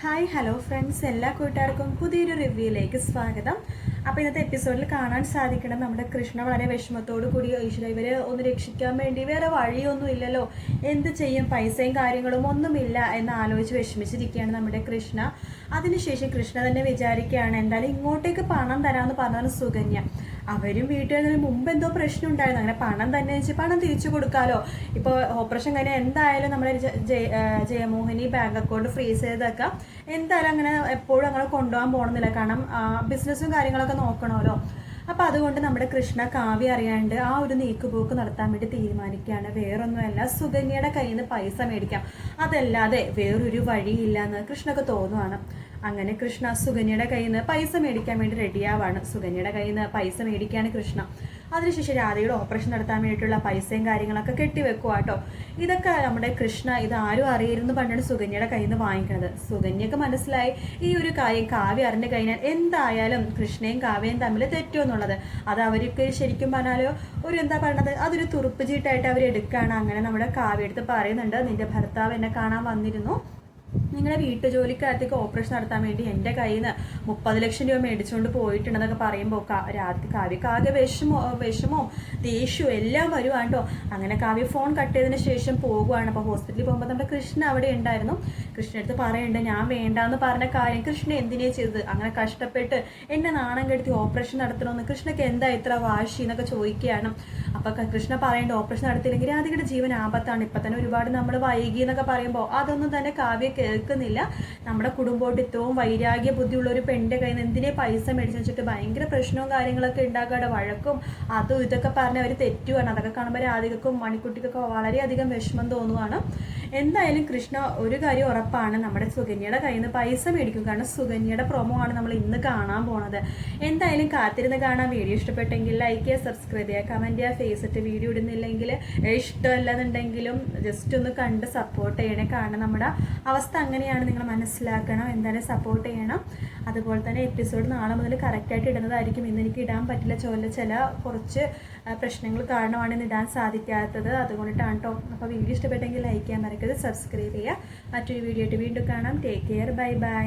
Hi hello friends എല്ലാ കൂട്ടുകാർക്കും പുതിയൊരു റിവ്യൂയിലേക്ക് സ്വാഗതം. അപ്പോൾ ഇന്നത്തെ എപ്പിസോഡിൽ കാണാൻ സാധിക്കണം നമ്മുടെ കൃഷ്ണ വളരെ വിഷമത്തോടു കൂടി ഈശ്വര ഇവരെ ഒന്ന് രക്ഷിക്കാൻ വേണ്ടി വേറെ വഴിയൊന്നും ഇല്ലല്ലോ. എന്ത് ചെയ്യും? പൈസയും കാര്യങ്ങളും ഒന്നുമില്ല എന്ന് ആലോചിച്ച് വിഷമിച്ചിരിക്കുകയാണ് നമ്മുടെ കൃഷ്ണ. അതിനുശേഷം കൃഷ്ണ തന്നെ വിചാരിക്കുകയാണ് എന്തായാലും ഇങ്ങോട്ടേക്ക് പണം തരാമെന്ന് പറഞ്ഞാൽ സുകന്യ. അവരും വീട്ടുകാരും മുമ്പ് എന്തോ പ്രശ്നം ഉണ്ടായിരുന്നു. അങ്ങനെ പണം തന്നെ വെച്ച് പണം തിരിച്ചു കൊടുക്കാലോ. ഇപ്പോൾ ഓപ്പറേഷൻ കഴിഞ്ഞാൽ എന്തായാലും നമ്മുടെ ജയമോഹിനി ബാങ്ക് അക്കൗണ്ട് ഫ്രീസ് ചെയ്തൊക്കെ. എന്തായാലും അങ്ങനെ എപ്പോഴും അങ്ങനെ കൊണ്ടുപോകാൻ പോകണമെന്നില്ല കാരണം ബിസിനസ്സും കാര്യങ്ങളൊക്കെ നോക്കണമല്ലോ. അപ്പം അതുകൊണ്ട് നമ്മുടെ കൃഷ്ണ കാവ്യ അറിയാണ്ട് ആ ഒരു നീക്കുപോക്ക് നടത്താൻ വേണ്ടി തീരുമാനിക്കുകയാണ്. വേറൊന്നുമല്ല സുകന്യയുടെ കയ്യിൽ നിന്ന് പൈസ മേടിക്കാം. അതല്ലാതെ വേറൊരു വഴിയില്ല എന്ന് കൃഷ്ണക്ക് തോന്നുവാണ്. അങ്ങനെ കൃഷ്ണ സുകന്യയുടെ കയ്യിൽ നിന്ന് പൈസ മേടിക്കാൻ വേണ്ടി റെഡിയാവാണ്. സുകന്യയുടെ കയ്യിൽ നിന്ന് പൈസ മേടിക്കുകയാണ് കൃഷ്ണ. അതിനുശേഷം രാധയുടെ ഓപ്പറേഷൻ നടത്താൻ വേണ്ടിയിട്ടുള്ള പൈസയും കാര്യങ്ങളൊക്കെ കെട്ടിവെക്കുക കേട്ടോ ഇതൊക്കെ നമ്മുടെ കൃഷ്ണ ഇത് ആരും അറിയരുന്ന് പറഞ്ഞാണ് സുകന്യയുടെ കയ്യിൽ നിന്ന് വാങ്ങിക്കുന്നത്. സുകന്യക്ക് മനസ്സിലായി ഈ ഒരു കാര്യം കാവ്യ അറിഞ്ഞു കഴിഞ്ഞാൽ എന്തായാലും കൃഷ്ണയും കാവ്യയും തമ്മിൽ തെറ്റുമെന്നുള്ളത് അത് അവർക്ക് ശരിക്കും പറഞ്ഞാലോ ഒരു എന്താ പറയണത്? അതൊരു തുറുപ്പ് ചീട്ടായിട്ട് അവർ എടുക്കുകയാണ്. അങ്ങനെ നമ്മുടെ കാവ്യ എടുത്ത് പറയുന്നുണ്ട്. നിന്റെ ഭർത്താവ് എന്നെ കാണാൻ വന്നിരുന്നു. നിങ്ങളുടെ വീട്ടു ജോലിക്കകത്തേക്ക് ഓപ്പറേഷൻ നടത്താൻ വേണ്ടി എന്റെ കയ്യിൽ നിന്ന് മുപ്പത് ലക്ഷം രൂപ മേടിച്ചുകൊണ്ട് പോയിട്ടുണ്ടെന്നൊക്കെ പറയുമ്പോൾ രാത്രി കാവ്യക്ക് ആകെ വിഷമോ വിഷമോ ദേഷ്യവും എല്ലാം വരുവാണ് കേട്ടോ അങ്ങനെ കാവ്യ ഫോൺ കട്ട് ചെയ്തതിന് ശേഷം പോകുവാണ്. അപ്പോൾ ഹോസ്പിറ്റലിൽ പോകുമ്പോൾ നമ്മുടെ കൃഷ്ണ അവിടെ ഉണ്ടായിരുന്നു. കൃഷ്ണ അടുത്ത് പറയുന്നുണ്ട് ഞാൻ വേണ്ടാന്ന് പറഞ്ഞ കാര്യം കൃഷ്ണ എന്തിനേ ചെയ്തത്? അങ്ങനെ കഷ്ടപ്പെട്ട് എന്നെ നാണം കെടുത്തി ഓപ്പറേഷൻ നടത്തണമെന്ന് കൃഷ്ണക്ക് എന്താ ഇത്ര വാശി എന്നൊക്കെ ചോദിക്കുകയാണ്. അപ്പോൾ കൃഷ്ണ പറയേണ്ട ഓപ്പറേഷൻ നടത്തിയില്ലെങ്കിൽ രാധികയുടെ ജീവൻ ആപത്താണ്. ഇപ്പം തന്നെ ഒരുപാട് നമ്മൾ വൈകി എന്നൊക്കെ പറയുമ്പോൾ അതൊന്നും തന്നെ കാവ്യ കേൾക്കുന്നില്ല നമ്മുടെ കുടുംബമായിട്ട് ഇത്രയും വൈരാഗ്യ ബുദ്ധിയുള്ള ഒരു പെണ്ണിന്റെ കയ്യിൽ നിന്ന് എന്തിനെ പൈസ മേടിച്ചു വെച്ചിട്ട് ഭയങ്കര പ്രശ്നവും കാര്യങ്ങളൊക്കെ ഉണ്ടാക്കാതെ വഴക്കും അതും ഇതൊക്കെ പറഞ്ഞ് അവർ തെറ്റുവാണ് അതൊക്കെ കാണുമ്പോൾ രാധികക്കും മണിക്കുട്ടിക്കൊക്കെ വളരെയധികം വിഷമം തോന്നുവാണ്. എന്തായാലും കൃഷ്ണ ഒരു കാര്യം ഉറപ്പാണ്. നമ്മുടെ സുകന്യയുടെ കയ്യിൽ നിന്ന് പൈസ മേടിക്കും. കാരണം സുകന്യയുടെ പ്രൊമോ ആണ് നമ്മൾ ഇന്ന് കാണാൻ പോണത്. എന്തായാലും കാത്തിരുന്ന് കാണാൻ വീഡിയോ ഇഷ്ടപ്പെട്ടെങ്കിൽ ലൈക്ക് ചെയ്യുക സബ്സ്ക്രൈബ് ചെയ്യുക കമന്റ് ചെയ്യുക. ഫേസ് ഇട്ട് വീഡിയോ ഇടുന്നില്ലെങ്കിൽ ഇഷ്ടമല്ലെന്നുണ്ടെങ്കിലും ജസ്റ്റ് ഒന്ന് കണ്ട് സപ്പോർട്ട് ചെയ്യണേ കാരണം നമ്മുടെ അവസ്ഥ അങ്ങനെയാണ് നിങ്ങൾ മനസ്സിലാക്കണം എന്തായാലും സപ്പോർട്ട് ചെയ്യണം അതുപോലെ തന്നെ എപ്പിസോഡ് നാളെ മുതൽ കറക്റ്റായിട്ട് ഇടുന്നതായിരിക്കും. ഇന്ന് എനിക്ക് ഇടാൻ പറ്റില്ല ചോല ചില കുറച്ച് പ്രശ്നങ്ങൾ കാരണമാണ് ഇന്ന് ഇടാൻ സാധിക്കാത്തത്. അതുകൊണ്ടിട്ടാണ് കേട്ടോ അപ്പോൾ വീഡിയോ ഇഷ്ടപ്പെട്ടെങ്കിൽ ലൈക്ക് ചെയ്യാൻ മറക്കരുത് സബ്സ്ക്രൈബ് ചെയ്യുക. മറ്റൊരു വീഡിയോ ആയിട്ട് വീണ്ടും കാണാം. Take care bye bye